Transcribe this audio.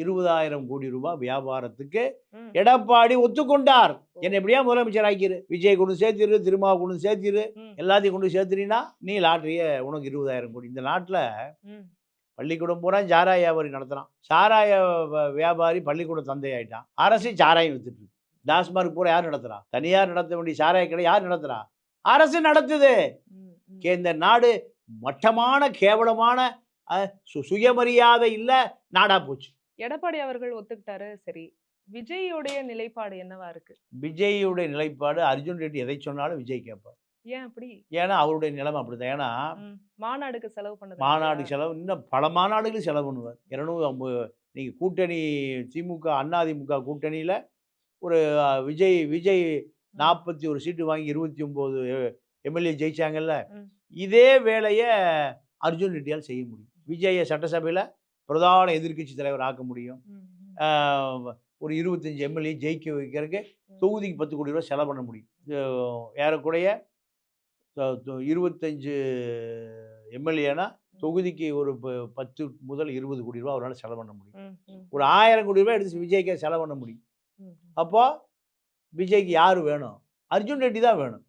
இருபதாயிரம் கோடி ரூபாய் வியாபாரத்துக்கு. எடப்பாடி ஒத்துக்கொண்டார். என்னை எப்படியா முதலமைச்சர் ஆக்கிரு? விஜய் கொண்டு சேர்த்திரு திருமாவை கொண்டு சேர்த்திரு. எல்லாத்தையும் கொண்டு சேர்த்துனா நீ லாட்டரியை உனக்கு இருபதாயிரம் கோடி. இந்த நாட்டில். பள்ளிக்கூடம் பூரா சாராய வியாபாரி நடத்துகிறான் சாராய வியாபாரி பள்ளிக்கூட தந்தை ஆயிட்டான். அரசு சாராயம் வித்துட்டு. டாஸ்மார்க் பூரா யார் நடத்துறா? தனியார் நடத்த வேண்டிய சாராய கடை யார் நடத்துறா? அரசு நடத்துது. இந்த நாடு மட்டமான கேவலமான சுயமரியாதை இல்லை நாடா போச்சு. எடப்பாடி அவர்கள் ஒத்துக்கிட்டாரு சரி. விஜயோடைய நிலைப்பாடு என்னவா இருக்கு? விஜய்யுடைய நிலைப்பாடு அர்ஜுன் ரெட்டி எதை சொன்னாலும் விஜய் கேட்பார். ஏன் அப்படி? ஏன்னா அவருடைய நிலைமை அப்படிதான் ஏன்னா. மாநாடுக்கு செலவு பண்ணது மாநாடு செலவு இன்னும் பல மாநாடுகளும் செலவு பண்ணுவார். இரநூறு நீங்கள் கூட்டணி திமுக அதிமுக கூட்டணியில் ஒரு விஜய் விஜய் நாற்பத்தி ஒரு சீட்டு வாங்கி இருபத்தி ஒம்பது எம்எல்ஏ ஜெயிச்சாங்கல்ல. இதே வேலையை அர்ஜுன் ரெட்டியால் செய்ய முடியும். விஜயை சட்டசபையில் பிரதான எதிர்க்கட்சி தலைவர் ஆக்க முடியும். ஒரு இருபத்தஞ்சி எம்எல்ஏ ஜெயிக்க வைக்கிறதுக்கு தொகுதிக்கு பத்து கோடி ரூபா செலவு பண்ண முடியும். ஏறக்குறைய இருபத்தஞ்சு எம்எல்ஏனா தொகுதிக்கு ஒரு ப- பத்து முதல் இருபது கோடி ரூபா அவரால் செலவு பண்ண முடியும். ஒரு ஆயிரம் கோடி ரூபாய் எடுத்து விஜய்க்கே செலவு பண்ண முடியும். அப்போ விஜய்க்கு யார் வேணும்? அர்ஜுன் ரெட்டி தான் வேணும்.